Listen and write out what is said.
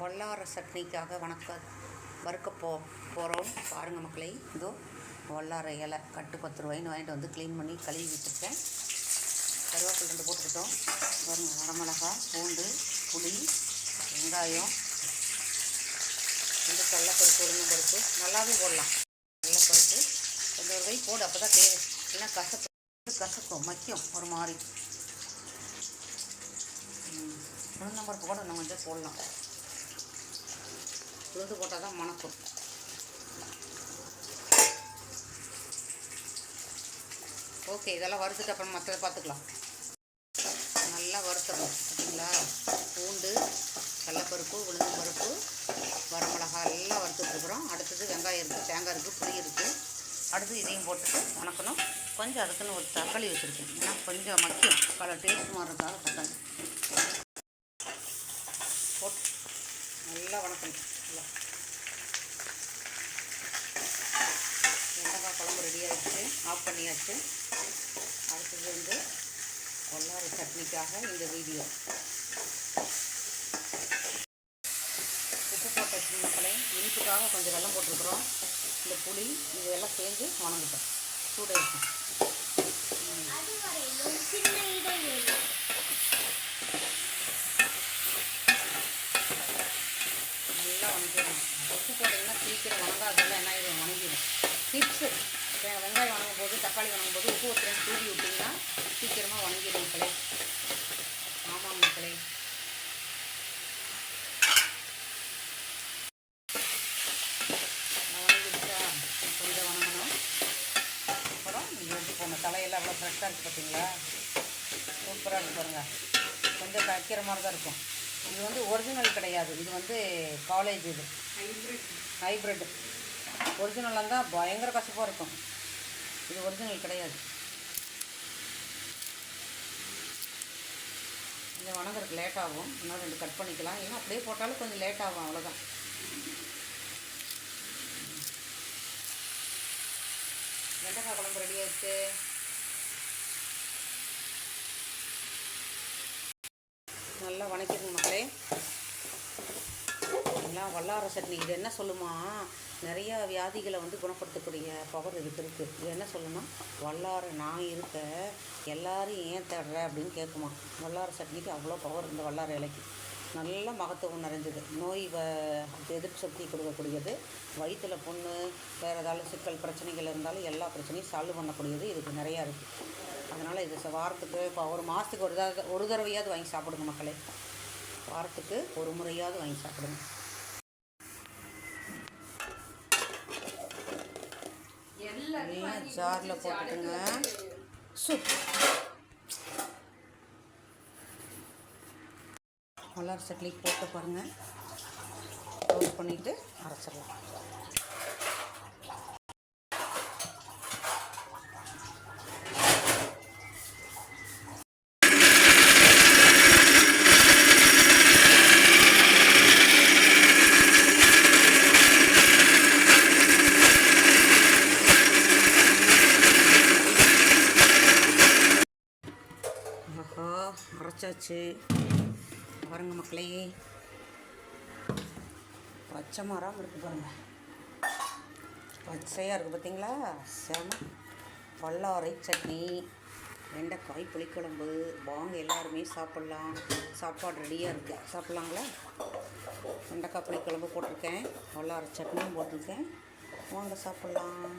வல்லார சட்னிக்காக வணக்க வறுக்க போ போகிறோம் பாருங்கள் மக்களை இதோ வல்லார இலை கட்டு பத்து ரூபாயின்னு வாங்கிட்டு வந்து க்ளீன் பண்ணி கழுவி வச்சுருக்கேன் கருவேப்பில் ரெண்டு போட்டுக்கிட்டோம். பாருங்க வரமிளகா பூண்டு புளி வெங்காயம் ரெண்டு கடலப்பருப்பு உளுந்து பருப்பு நல்லாவே போடலாம். கடலப்பருப்பு கொஞ்சம் ஒரு கை போடு அப்போ தான் தேவை ஏன்னா கசப்பு கசக்கும் மக்கியம் ஒரு மாதிரி. ம், உளுந்தம்பருப்பு கூட இன்னும் கொஞ்சம் போடலாம். உளுந்து போட்டால் தான் மணக்கும். ஓகே இதெல்லாம் வறுத்துட்டு அப்புறம் மற்றதை பார்த்துக்கலாம். நல்லா வறுத்துடணும் ஓகேங்களா பூண்டு கடலப்பருப்பு உளுந்து பருப்பு வரமிளகா எல்லாம் வறுத்துட்ருக்குறோம் அடுத்தது வெங்காயம் இருக்குது தேங்காய் இருக்குது புளி இருக்குது அடுத்து இதையும் போட்டுட்டு வணக்கணும். கொஞ்சம் அதுக்குன்னு ஒரு தக்காளி வச்சுருக்கேன். ஏன்னா கொஞ்சம் மக்கியம் பல டேஸ்ட் மாறுறதுக்காக தக்காளி. போட்டு நல்லா வணக்கணும். நல்லா வெண்டைக்காய் குழம்பு ரெடி ஆயிடுச்சு. ஆஃப் பண்ணியாச்சு. அடுத்தது வந்து கொல்லாறு சட்னிக்காக இந்த வீடியோ உப்பு போட்ட மக்களே இனிப்புக்காக கொஞ்சம் வெள்ளம் போட்டிருக்கிறோம். இந்த புளி இதெல்லாம் சேர்ந்து வணங்கிட்டோம். சூடாயிருக்கும் அதுவரையிலும் சூப்பராக இருக்கும் பாருங்க. கொஞ்சம் தைக்கிற மாதிரி தான் இருக்கும். இது வந்து ஒரிஜினல் கிடையாது. இது வந்து காலேஜ் இது. ஹைப்ரிட் ஒரிஜினலாக இருந்தால் பயங்கர கசப்பாக இருக்கும். இது ஒரிஜினல் கிடையாது. கொஞ்சம் வணங்குறதுக்கு லேட் ஆகும். இன்னும் ரெண்டு கட் பண்ணிக்கலாம். ஏன்னா அப்படியே போட்டாலும் கொஞ்சம் லேட் ஆகும். அவ்வளோதான் வெண்டைக்காய் குழம்பு ரெடி ஆயிடுச்சு. நல்லா வணக்கிடுங்க மக்களே. எல்லாம் வல்லார சட்னி. இது என்ன சொல்லுமா? நிறைய வியாதிகளை வந்து குணப்படுத்தக்கூடிய பவர் இதுக்கு இருக்குது இது என்ன சொல்லுமா வல்லார நான் இருக்க எல்லாரும் ஏன் தேடுற அப்படின்னு கேட்குமா வல்லார சட்னிக்கு அவ்வளோ பவர் இந்த வல்லார இலைக்கு. நல்ல மகத்துவம் நிறைஞ்சது. நோய் வ எதிர்ப்பு சக்தி கொடுக்கக்கூடியது. வயிற்றில் புண்ணு வேறு ஏதாவது சிக்கல் பிரச்சனைகள் இருந்தாலும் எல்லா பிரச்சனையும் சால்வ் பண்ணக்கூடியது இதுக்கு நிறையா இருக்குது அதனால் இது வாரத்துக்கு இப்போ ஒரு மாதத்துக்கு ஒரு தடவை ஒரு தடவையாவது வாங்கி சாப்பிடுங்க மக்களே. வாரத்துக்கு ஒரு முறையாவது வாங்கி சாப்பிடுங்க ஜாரில் போட்டுட்டுங்க சூப் மலர் சட்லி போட்டு பாருங்கள் க்ளோஸ் பண்ணிவிட்டு அரைச்சிடலாம். அரைச்சாச்சு பாருங்க மக்களே. பச்சை மரம் இருக்குது பாருங்க. பச்சையாக இருக்குது பார்த்தீங்களா செம. பல்லாரை சட்னி வெண்டைக்காய் புளிக்குழம்பு வாங்க எல்லாருமே சாப்பிட்லாம். சாப்பாடு ரெடியாக இருக்குது சாப்பிட்லாங்களா? வெண்டைக்காய் புளிக்குழம்பு போட்டிருக்கேன். பல்லாரை சட்னியும் போட்டிருக்கேன். வாங்க சாப்பிட்லாம்.